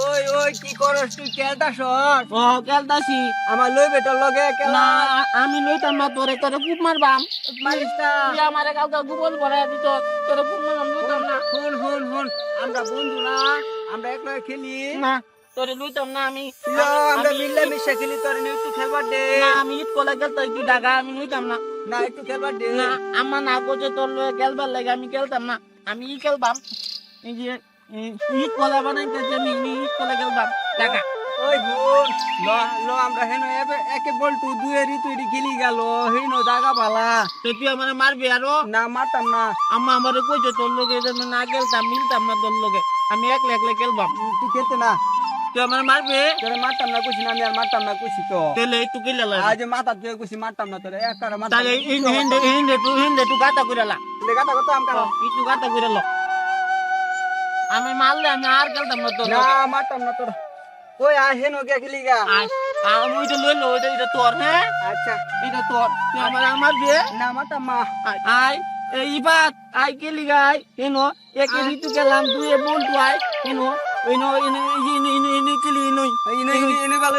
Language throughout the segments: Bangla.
ওই ওই কি করস তুই? কেলটা সর ও কেলতাছি আমার লই বেটার লগে কেলা আমি লইতাম না তোরে তোরে খুব মারবাম। তুই আমারে কালকে গুবল দিত তোরে খুব লইতাম না। শুন শুন শুন আমরা বন্ধু না আমরা খেলি। না তোরে লইতাম না আমি। আমরা আমি- মিললে মিশে খেলি তোর নিয়ে একটু খেলবার দে। না আমি ঈদ কলে গেলতো তুই ডাকা আমি লইতাম না। না একটু খেলবার দে। না আমার না করছে তোর লয়ে গেলবার লাগে আমি খেলতাম না আমি ই খেলবাম। এই যে ঈদ কলে বানাইতেছে আমি ঈদ কলে খেলবাম টাকা ওই বোন ল ল আমরা হেন একে বলটু দুয়ে ঋতু এটি খেলি গেল হেন জাগা ভালা তো তুই আমার মারবি আরও না মারতাম না আম্মা আমারে কইছে তোর লগে না খেলতাম মিলতাম না তোর লগে আমি একলা একলা খেলবাম উম, তুই খেতে না তুই আমার মারবি তোরে মারতাম না কুছি না আমি আর মারতাম না তুই তুই তুই আমি মারলে আমি আর খেলতাম না তোর না। মারতাম না তোর। ওই আ হেন গে। খেলি গা আমি ওইটা লইলো ওইটা এটা তোর হ্যাঁ? আচ্ছা। এটা তোর। তুই আমার আমার দিয়ে না মারতাম মা আয় এই বাত আই কেলি গাই এনো একে। ঋতু গেলাম দুই বল তু আয় এনো ইনো ইনো ভালো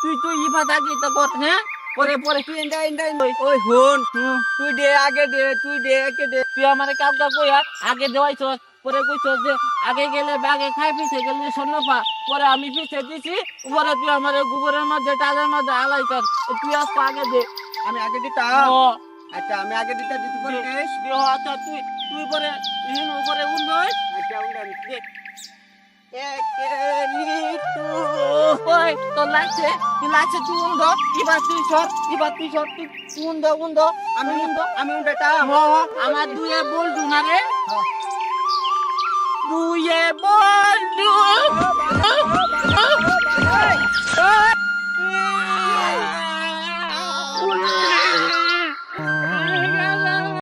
তুই তুই ই বাত আগে তো কর হ্যাঁ? পরে পরে তুই ইন্দা ইন্দা ওই হুন তুই দে আগে দে তুই দে একে দে। তুই আমারে কাউকে কইয়া আগে দেওয়াইছ পরে কইছ যে আগে গেলে আগে খাই পিছে গেলে স্বর্ণ পা। পরে আমি পিছে দিছি পরে তুই আমারে গোবরের মধ্যে টালের মধ্যে আলাই কর। তুই আজকে আগে দে। আমি আগে দিতাম। আচ্ছা আমি আগে দিতা দিতে পারি আচ্ছা তুই তুই পরে হিন উপরে উন্নয় আচ্ছা উড়ান একে ওই তোর লাগছে? তুই লাগছে? তুই উন্দ এবার তুই সর এবার তুই সর। তুই তুই উন্দ উন্দ আমি উন্দ আমি উড়াটা আমার। দুয়ে বল দু না রে? দুয়ে বল দু